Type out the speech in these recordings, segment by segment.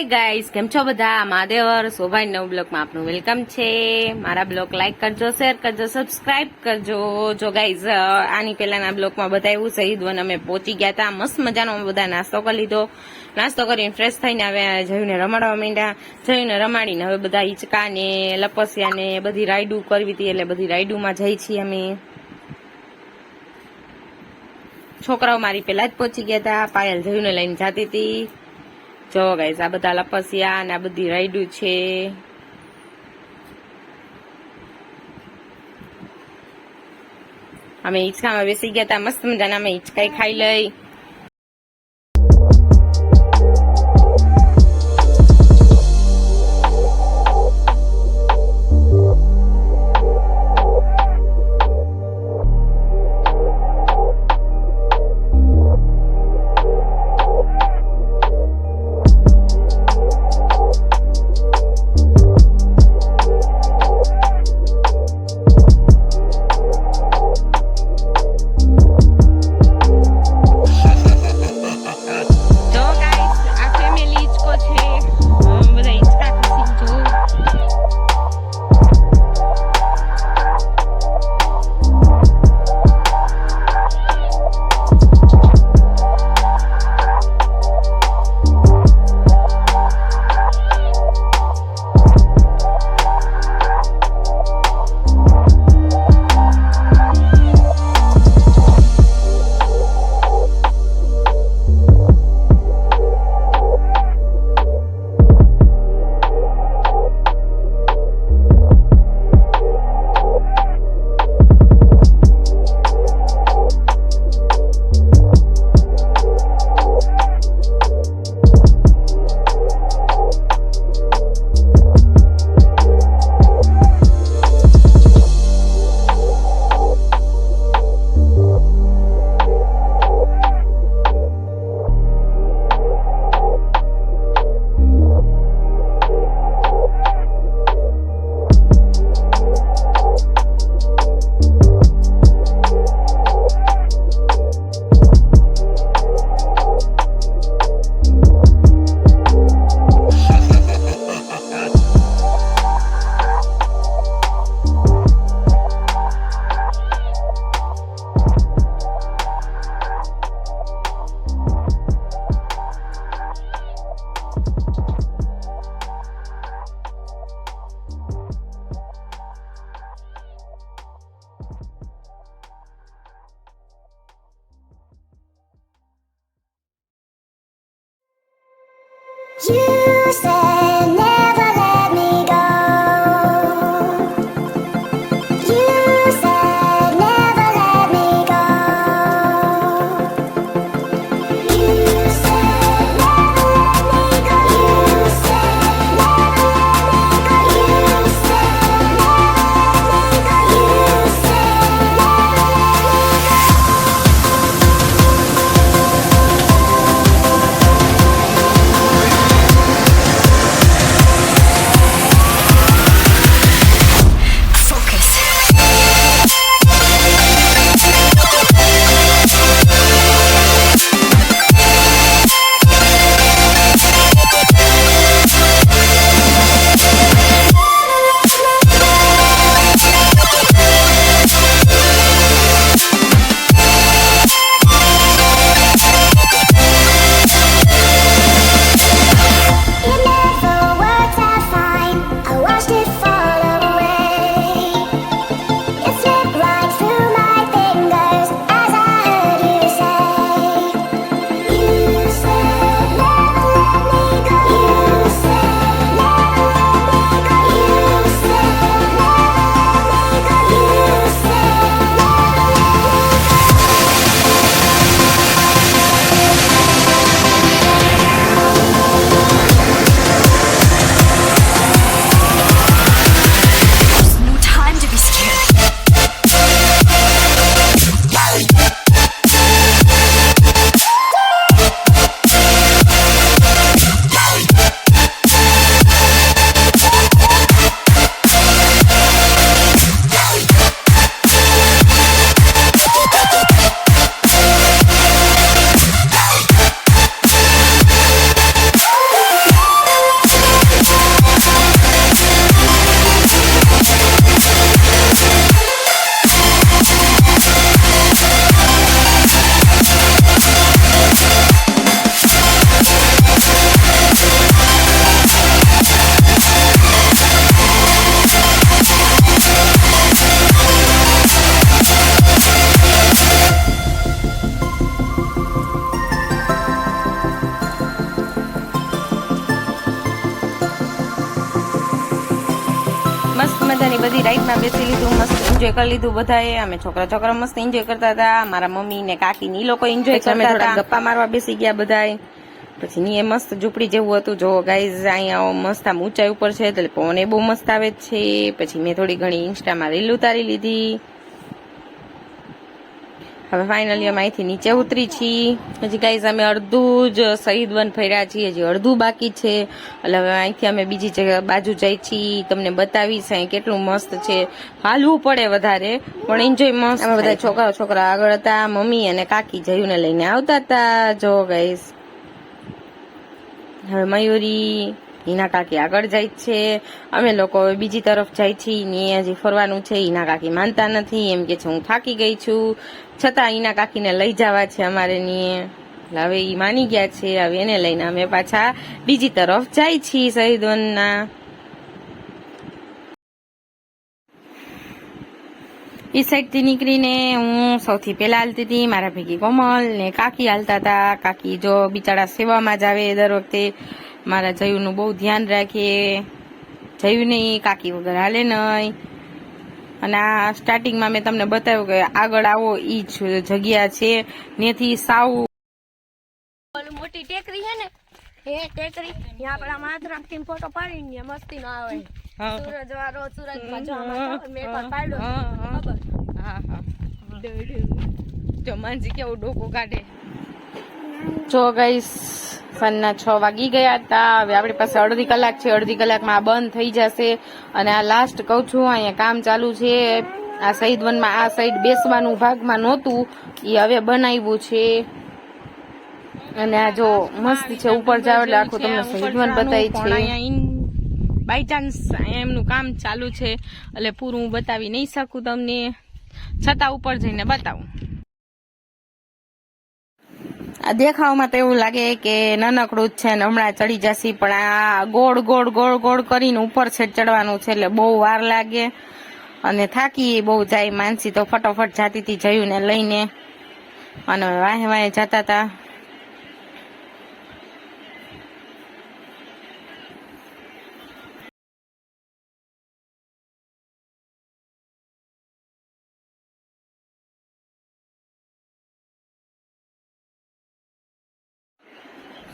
Hi guys કેમ છો બધા? મહાદેવર, શોભાઈ નવ બ્લોકમાં આપનું વેલકમ છે. મારા બ્લોક લાઇક કરજો શેર કરજો સબસ્ક્રાઇબ કરજો. જો ગાઈઝ આની પહેલાના બ્લોકમાં બતાવ્યું શહીદ વન અમે પહોંચી ગયા હતા. મસ્ત મજાનો બધા નાસ્તો કરી લીધો. નાસ્તો કરીને ફ્રેશ થઈને હવે જઈને રમાડવા માંડ્યા. જઈને રમાડીને હવે બધા હિંચકા ને લપસ્યા ને બધી રાઈડું કરવી હતી. એટલે બધી રાયડુમાં જઈ છીએ અમે. છોકરાઓ મારી પેલા જ પહોંચી ગયા હતા. પાયલ જઈને લઈને જાતી હતી. જો ગાઈસ આ બધા લપસિયા અને આ બધી રાઈડું છે. અમે હિંચકામાં બેસી ગયા હતા મસ્ત મજાના અમે હિંચકાઈ ખાઈ લઈ. એન્જોય કરી લીધું બધાએ. અમે છોકરા છોકરા મસ્ત એન્જોય કરતા હતા. મારા મમ્મી ને કાકી ની લોકો એન્જોય કરતા હતા. થોડા ગપ્પા મારવા બેસી ગયા બધાએ. પછી ની એ મસ્ત ઝૂંપડી જેવું હતું. જો ગાઈઝ અહીંયા મસ્ત આમ ઊંચાઈ ઉપર છે એટલે પવન એ બહુ મસ્ત આવે છે. પછી મેં થોડી ઘણી ઇન્સ્ટામાં રીલ ઉતારી લીધી. હવે ફાઇનલી અમે અહીંથી નીચે ઉતરી છીએ. હજી ગાઈઝ અમે અડધું જ શહીદ વન ફર્યા છીએ. હજી અડધું બાકી છે. એટલે હવે અહીંથી અમે બીજી જગ્યા બાજુ જઈ છીએ. તમને બતાવીશ અહીં કેટલું મસ્ત છે. હાલવું પડે વધારે પણ એન્જોય મસ્ત અમે બધા છોકરા છોકરા આગળ હતા મમ્મી અને કાકી જયુને લઈને આવતા હતા. જો ગાઈઝ હવે મયુરી હિના કાકી આગળ જાય છે. અમે લોકો હવે બીજી તરફ જાય છીએ ને હજી ફરવાનું છે. હિના કાકી માનતા નથી. એમ કે છે, હું થાકી ગઈ છું. છતાં હિના કાકીને લઈ જવા છે અમારે ની હવે ઈ માની ગયા છે. હવે એને લઈને અમે પાછા બીજી તરફ જાય છીએ શહીદ વનના. ઈ સાઈડથી નીકળીને હું સૌથી પહેલા હાલતી હતી. મારા ભેગી કોમલ ને કાકી હાલતા હતા. કાકી જો બિચારા સેવામાં જ આવે દર વખતે. મારા જયુનું બહુ ધ્યાન રાખે જયુ નહીં કાકી વગર હાલે નહીં અને આ સ્ટાર્ટિંગમાં મેં તમને બતાવ્યું કે આગળ આવો ઈ જ જગ્યા છે. નેથી સાવ મોટી ટેકરી છે ને હે ટેકરી ત્યાં આપણા આમ થી ફોટો પાડીને ને મસ્તી નો આવે સૂરજ વાળો સૂરજમાં મેં એકવાર પાડ્યો હા હા જો માનજી કેવું ડોકો કાઢે. જો ગઈસ સાંજના છ વાગી ગયા હતા. હવે આપણી પાસે અડધી કલાક છે. અડધી કલાકમાં આ બંધ થઈ જશે. અને આ લાસ્ટ કહું છું, અહીંયા કામ ચાલુ છે. આ શહીદ વનમાં, આ સાઈડ બેસવાનું ભાગમાં નહોતું. એ હવે બનાવ્યું છે. અને આ જો મસ્ત છે, ઉપર જાવ એટલે આખું તમને શહીદ વન બતાવી છે. બાય ચાન્સ એમનું કામ ચાલુ છે. એટલે પૂરું બતાવી નહીં શકું તમને. છતાં ઉપર જઈને બતાવું. આ દેખાવમાં તો એવું લાગે કે નાનકડું જ છે ને હમણાં ચડી જશે, પણ આ ગોળ ગોળ ગોળ ગોળ કરીને ઉપર છે ચડવાનું છે એટલે બહુ વાર લાગે. અને થાકી બહુ જાય માનસી તો ફટોફટ જાતી હતી જયું ને લઈને. અને વાહે વાહે જતા હતા.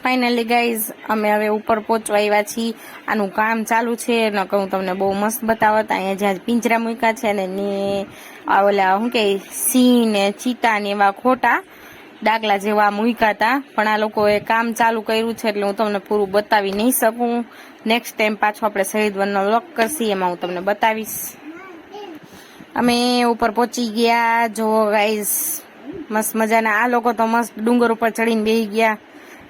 ફાઇનલી ગાઈઝ અમે હવે ઉપર પહોંચવા આવ્યા છીએ. આનું કામ ચાલુ છે ન કહું તમને બહુ મસ્ત બતાવત, અહીંયા જ્યાં પિંજરા મૂક્યા છે ને ઓલા શું કે, સિંહ ને ચીતા ને એવા ખોટા ડાગલા જેવા મૂક્યા હતા. પણ આ લોકોએ કામ ચાલુ કર્યું છે, એટલે હું તમને પૂરું બતાવી નહીં શકું. નેક્સ્ટ ટાઈમ પાછો આપણે શહીદ વનનો લોક કરશી, એમાં હું તમને બતાવીશ. અમે ઉપર પહોંચી ગયા. જો ગાઈઝ મસ્ત મજાના. આ લોકો તો મસ્ત ડુંગર ઉપર ચડીને બેસી ગયા.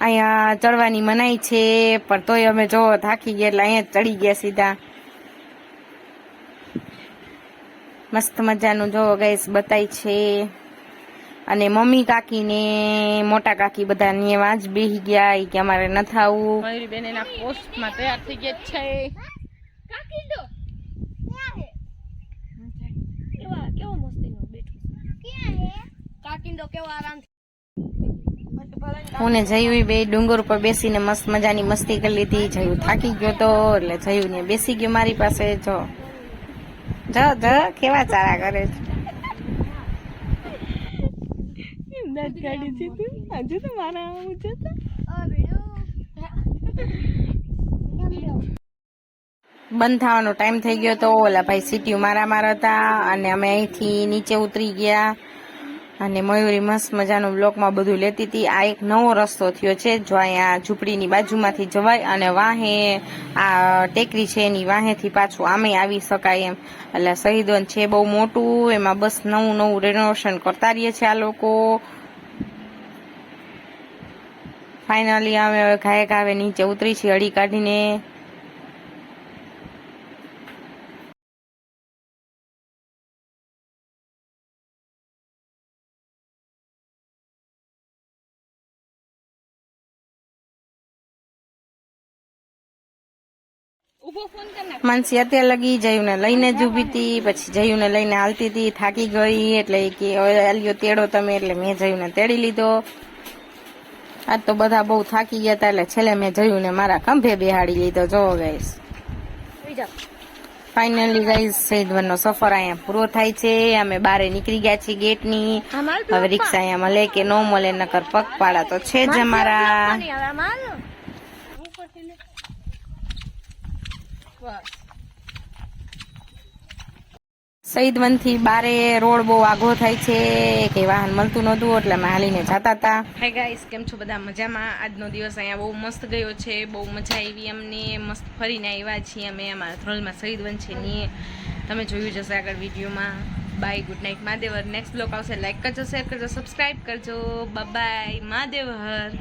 અહીંયા ચડવાની મનાઈ છે પણ તોય અમે જો થાકી ગયા એટલે અહીંયા ચડી ગયા સીધા. મસ્ત મજાનું જો ગેસ બતાય છે. અને મમ્મી કાકી ને મોટા કાકી બધા ન્યા વાંચ બેહી ગયા કે અમારે ન થાવું. મયુરી બેન એના પોસ્ટમાં તૈયાર થઈ ગયા છે. કાકી દો કેવા કેવો મસ્તી નો બેઠો ક્યાં હે? કાકી દો કેવો આરામ હું ને જયું બે ડુંગર ઉપર બેસીને મસ્ત મજાની મસ્તી કરી લીધી. જયું થાકી ગયો તો એટલે જયું ને બેસી ગયો મારી પાસે. જો. જ જ કેવા ચારા કરે બંધ થવાનો ટાઈમ થઈ ગયો તો ઓલા ભાઈ સીટીઓ મારા મારા હતા અને અમે અહીંથી નીચે ઉતરી ગયા. અને મયુરી મસ્ત મજાનું બ્લોકમાં બધું લેતી હતી. આ એક નવો રસ્તો થયો છે. જો અહીંયા ઝૂંપડીની બાજુમાંથી જવાય અને વાહે, આ ટેકરી છે એની વાહેથી પાછું આમે આવી શકાય એમ. એટલે શહીદવન છે બહુ મોટું, એમાં બસ નવું નવું રેનોવેશન કરતા રહીએ છીએ આ લોકો. ફાઇનલી અમે હવે ઘાએ ઘાવે નીચે ઉતરી છીએ, અડી કાઢીને. માનસી અત્યારે લગી જયુને લઈને જ ઊભી હતી પછી જયુને લઈને હાલતી હતી થાકી ગઈ એટલે કે "હવે આલ્યો તેડો તમે એટલે મેં જયુને તેડી લીધો. આજ તો બધા બહુ થાકી ગયા હતા એટલે છેલ્લે મેં જયુને મારા ખંભે બેહાડી લીધો. સુઈ જાઓ. ફાઇનલી ગાઈઝ સૈદવનનો સફર અહીંયા પૂરો થાય છે. અમે બારે નીકળી ગયા છીએ ગેટની. હવે રિક્ષા અહીંયા મળે કે ન મળે નકર પગપાળા તો છે જ અમારા. હવે અમાર બસથી બારે રોડ બહુ આઘો થાય છે, કે વાહન મળતું નહોતું, એટલે અમે હાલીને જતા હતા. હાય ગાઈસ કેમ છો બધા? મજામાં? આજનો દિવસ અહીંયા બહુ મસ્ત ગયો છે, બહુ મજા આવી અમને, મસ્ત ફરીને આવ્યા છીએ અમે અમારા ધ્રોલમાં સઈદવન છે ને તમે જોયું જશે આગળ વિડીયોમાં. બાય ગુડ નાઇટ મહાદેવર નેક્સ્ટ બ્લોક આવશે લાઈક કરજો શેર કરજો સબસ્ક્રાઈબ કરજો. બાય મહાદેવર